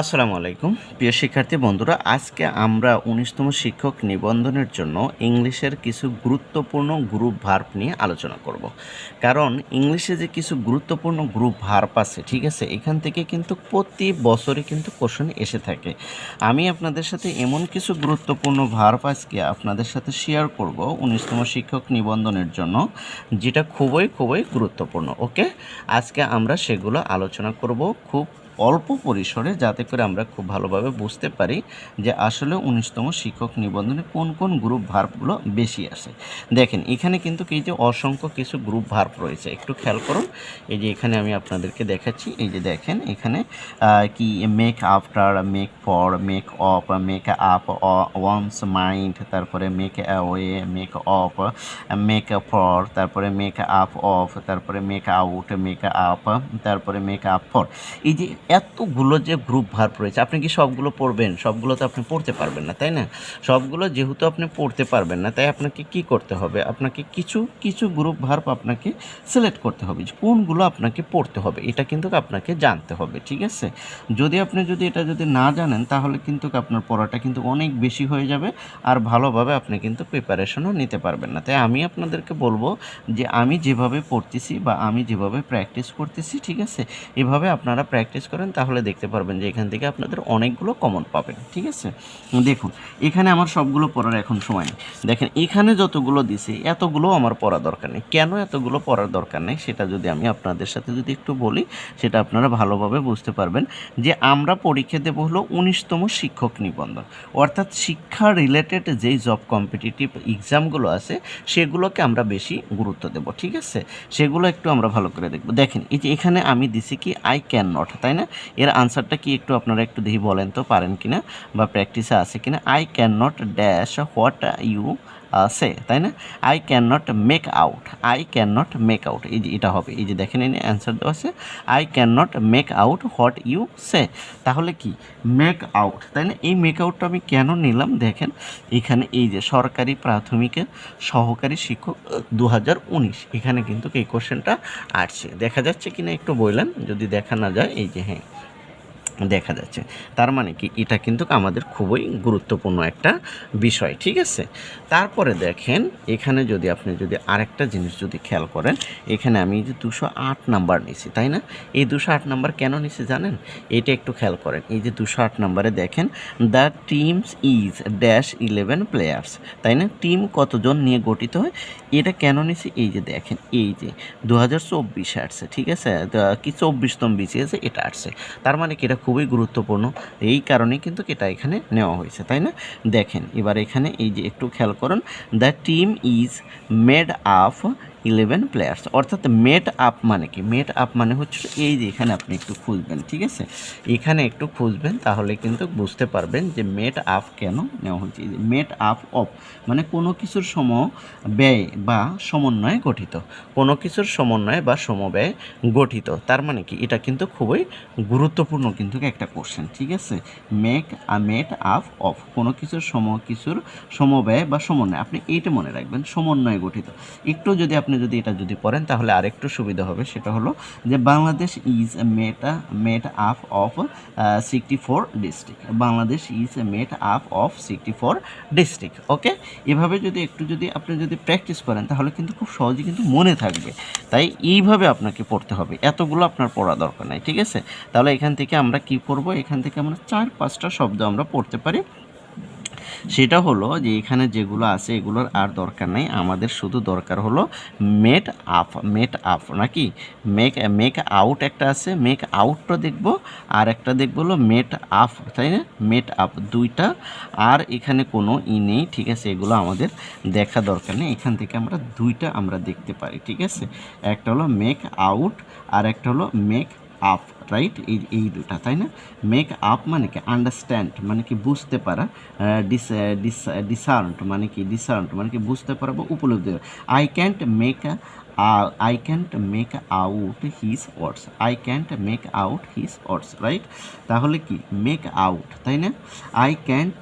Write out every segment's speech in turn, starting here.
আসসালামু আলাইকুম। প্রিয় শিক্ষার্থী বন্ধুরা, আজকে আমরা উনিশতম শিক্ষক নিবন্ধনের জন্য ইংলিশের কিছু গুরুত্বপূর্ণ গ্রুপ ভার্ব নিয়ে আলোচনা করব। কারণ ইংলিশে যে কিছু গুরুত্বপূর্ণ গ্রুপ ভার্ব আছে, ঠিক আছে, এখান থেকে কিন্তু প্রতি বছরই কিন্তু কোশ্চেন এসে থাকে। আমি আপনাদের সাথে এমন কিছু গুরুত্বপূর্ণ ভার্ব আজকে আপনাদের সাথে শেয়ার করব উনিশতম শিক্ষক নিবন্ধনের জন্য, যেটা খুবই খুবই গুরুত্বপূর্ণ ওকে আজকে আমরা সেগুলো আলোচনা করব। খুব অল্প পরিসরে যাতে করে আমরা খুব ভালোভাবে বুঝতে পারি যে আসলে উনিশতম শিক্ষক নিবন্ধনে কোন কোন গ্রুপ ভার্বগুলো বেশি আসে। দেখেন, এখানে কিন্তু এই যে অসংখ্য কিছু গ্রুপ ভার্ব রয়েছে, একটু খেয়াল করুন। এই যে এখানে আমি আপনাদেরকে দেখাচ্ছি, এই যে দেখেন, এখানে কি make after make for make off make up one's mind তারপরে make away make off make for তারপরে মেক আপ অফ তারপরে মেক আউট মেক আপ তারপরে মেক আপ ফর এই যে এতগুলো যে গ্রুপ ভার্ব রয়েছে আপনি কি সবগুলো পড়বেন? সবগুলো তো আপনি পড়তে পারবেন না, তাই না? সবগুলো যেহেতু আপনি পড়তে পারবেন না, তাই আপনাকে কি করতে হবে? আপনাকে কিছু কিছু গ্রুপ ভার্ব আপনাকে সিলেক্ট করতে হবে, যে কোনগুলো আপনাকে পড়তে হবে, এটা কিন্তু আপনাকে জানতে হবে, ঠিক আছে? যদি আপনি যদি এটা যদি না জানেন, তাহলে কিন্তু আপনার পড়াটা কিন্তু অনেক বেশি হয়ে যাবে, আর ভালোভাবে আপনি কিন্তু প্রিপারেশনও নিতে পারবেন না। তাই আমি আপনাদেরকে বলব যে, আমি যেভাবে পড়তেছি বা আমি যেভাবে প্র্যাকটিস করতেছি, ঠিক আছে? এভাবে আপনারা প্র্যাকটিস করেন, তাহলে দেখতে পারবেন যে এখান থেকে আপনাদের অনেকগুলো কমন পাবেন, ঠিক আছে? দেখুন, এখানে আমার সবগুলো পড়ার এখন সময় নেই। দেখেন, এখানে যতগুলো দিছি, এতগুলো আমার পড়া দরকার নেই। কেন এতগুলো পড়ার দরকার নেই? সেটা যদি আমি আপনাদের সাথে যদি একটু বলি, সেটা আপনারা ভালোভাবে বুঝতে পারবেন যে আমরা পরীক্ষা দেবো হলো উনিশতম শিক্ষক নিবন্ধন। অর্থাৎ শিক্ষা রিলেটেড যেই জব কম্পিটিটিভ এক্সামগুলো আছে, সেগুলোকে আমরা বেশি গুরুত্ব দেব, ঠিক আছে? সেগুলো একটু আমরা ভালো করে দেখব। দেখেন, এই যে এখানে আমি দিছি কি আই ক্যান নট তাই না? এর আনসারটা কি একটু আপনারা একটু দেখি বলেন তো, পারেন কিনা বা প্র্যাকটিসে আছে কিনা? I can not dash what you say তাই না? I can not make out I can not make out এই যে এটা হবে, এই যে দেখেন এনে অ্যান্সার দেওয়া আছে I can not make out what you say তাহলে কি? মেক আউট তাই না? এই মেক আউটটা আমি কেন নিলাম? দেখেন, এখানে এই যে সরকারি প্রাথমিকের সহকারী শিক্ষক দু হাজার উনিশ, এখানে কিন্তু এই কোশ্চেনটা আসছে, দেখা যাচ্ছে কিনা একটু বললেন, যদি দেখা না যায়, এই যে হ্যাঁ। দেখা যাচ্ছে। তার মানে কি? এটা কিন্তু আমাদের খুবই গুরুত্বপূর্ণ একটা বিষয়, ঠিক আছে? তারপরে দেখেন, এখানে যদি আপনি যদি আরেকটা জিনিস যদি খেয়াল করেন, এখানে আমি যে দুশো আট নাম্বার নিছি, তাই না? এই দুশো আট নাম্বার কেন নিছি জানেন? এটা একটু খেয়াল করেন। এই যে দুশো আট নাম্বারে দেখেন the teams is dash eleven players তাই না? টিম কতজন নিয়ে গঠিত হয়? এটা কেন নিছি? এই যে দেখেন, এই যে দু হাজার চব্বিশে আসছে, ঠিক আছে? কি চব্বিশতম বিসিএসে এটা আসছে। তার মানে কি? এটা খুবই গুরুত্বপূর্ণ। এই কারণে কিন্তু এটা এখানে নেওয়া হয়েছে, তাই না? দেখেন, এবার এখানে এই যে একটু খেয়াল করুন, the team is made up eleven players অর্থাৎ মেড আপ মানে কি? মেড আপ মানে হচ্ছে এই যে এখানে আপনি একটু খুঁজবেন ঠিক আছে? এখানে একটু খুঁজবেন তাহলে কিন্তু বুঝতে পারবেন যে মেড আপ কেন নেওয়া হয়েছে মেড আপ অফ মানে কোনো কিছুর সম ব্যয় বা সমন্বয়ে গঠিত। কোনো কিছুর সমন্বয়ে বা সমব্যয় গঠিত। তার মানে কি? এটা কিন্তু খুবই গুরুত্বপূর্ণ কিন্তু একটা কোশ্চেন ঠিক আছে? Make a made up of কোনো কিছুর সম, কিছুর সমব্যয় বা সমন্বয়। আপনি এইটা মনে রাখবেন, সমন্বয়ে গঠিত। একটু যদি আপনি যদি এটা যদি পড়েন, তাহলে আরেকটু সুবিধা হবে। সেটা হলো যে Bangladesh is made made up of sixty four district Bangladesh is made up of sixty four district okay এভাবে যদি একটু যদি আপনি যদি প্র্যাকটিস করেন, তাহলে কিন্তু খুব সহজে কিন্তু মনে থাকবে। তাই এইভাবে আপনাকে পড়তে হবে। এতগুলো আপনার পড়া দরকার নাই, ঠিক আছে? তাহলে এখান থেকে আমরা কি করব এখান থেকে আমরা চার, পাঁচটা শব্দ আমরা পড়তে পারি। সেটা হলো যে এখানে যেগুলো আছে, এগুলোর আর দরকার নেই। আমাদের শুধু দরকার হলো মেট আপ মেট আপ নাকি? মেক মেক আউট একটা আছে মেক আউটটা দেখব, আর একটা দেখব হলো মেট আপ তাই না? মেট আপ দুইটা। আর এখানে কোনো ই নেই, ঠিক আছে? এগুলো আমাদের দেখা দরকার নেই। এখান থেকে আমরা দুইটা আমরা দেখতে পারি, ঠিক আছে? একটা হলো মেক আউট আর একটা হলো মেক আপ রাইট এই এই দুটা, তাই না? মেক আপ মানে কি? আন্ডারস্ট্যান্ড মানে কি? বুঝতে পারা ডিস ডিসার্ট মানে কি? ডিসার্ট মানে কি? বুঝতে পারা বা উপলব্ধি I can't make I can't make out his words I can't make out his words right তাহলে কি? মেক আউট তাই না? I can't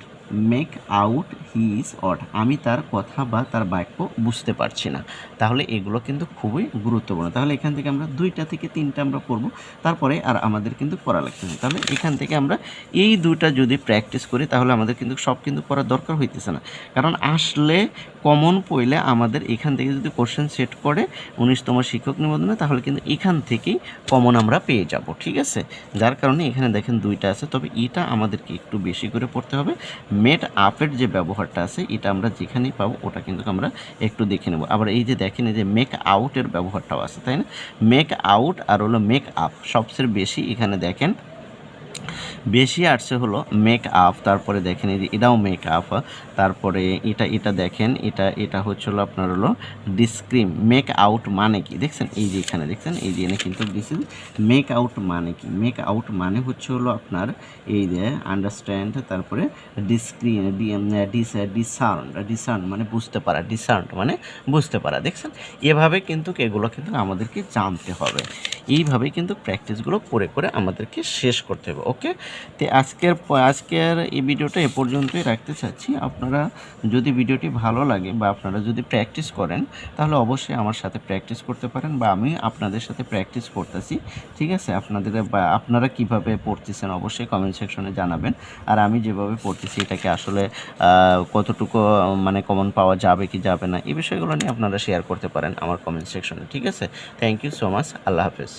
make out his thought আমি তার কথা বা তার বাক্য বুঝতে পারছি না। তাহলে এগুলো কিন্তু খুবই গুরুত্বপূর্ণ। তাহলে এখান থেকে আমরা দুইটা থেকে তিনটা আমরা পড়ব। তারপরে আর আমাদের কিন্তু পড়া লাগছে না। তাহলে এখান থেকে আমরা এই দুইটা যদি প্র্যাকটিস করি, তাহলে আমাদের কিন্তু সব কিন্তু পড়ার দরকার হইতেছে না। কারণ আসলে কমন পড়লে আমাদের এখান থেকে যদি কোশ্চেন সেট করে উনিশতম শিক্ষক নিবন্ধনে, তাহলে কিন্তু এখান থেকেই কমন আমরা পেয়ে যাব, ঠিক আছে? যার কারণে এখানে দেখেন দুইটা আছে। তবে এটা আমাদেরকে একটু বেশি করে পড়তে হবে। মেট আপের যে ব্যবহারটা আছে, এটা আমরা যেখানেই পাবো, ওটা কিন্তু আমরা একটু দেখে নেব। আবার এই যে দেখেন, এই যে মেক আউটের ব্যবহারটাও আছে, তাই না? মেক আউট আর হলো মেক আপ সবচেয়ে বেশি এখানে দেখেন বেশি আসছে হলো মেক আপ তারপরে দেখেন এটাও মেক আপ তারপরে এটা এটা দেখেন, এটা এটা হচ্ছে হলো আপনার হলো ডিসক্রিম মেক আউট মানে কি? দেখছেন? এই যে এখানে দেখছেন? এই যে এনে কিন্তু দিস ইজ মেক আউট মানে কি? মেক আউট মানে হচ্ছে হলো আপনার এই যে আন্ডারস্ট্যান্ড তারপরে ডিসক্রিন ডিস ডিসার্ন ডিসার্ন মানে বুঝতে পারা ডিসার্ন মানে বুঝতে পারা, দেখছেন? এভাবে কিন্তু এগুলো কিন্তু আমাদেরকে জানতে হবে। এইভাবে কিন্তু প্র্যাকটিসগুলো করে করে আমাদেরকে শেষ করতে হবে ওকে তো আজকের আজকের এই ভিডিওটা এ পর্যন্তই রাখতে চাচ্ছি। আপনারা যদি ভিডিওটি ভালো লাগে বা আপনারা যদি প্র্যাকটিস করেন, তাহলে অবশ্যই আমার সাথে প্র্যাকটিস করতে পারেন বা আমি আপনাদের সাথে প্র্যাকটিস করতেছি। ঠিক আছে? আপনাদের বা আপনারা কীভাবে পড়তেছেন অবশ্যই কমেন্ট সেকশনে জানাবেন। আর আমি যেভাবে পড়তেছি, এটাকে আসলে কতটুকু মানে কমন পাওয়া যাবে কি যাবে না, এই বিষয়গুলো নিয়ে আপনারা শেয়ার করতে পারেন আমার কমেন্ট সেকশনে ঠিক আছে? থ্যাংক ইউ সো মাচ আল্লাহ হাফেজ।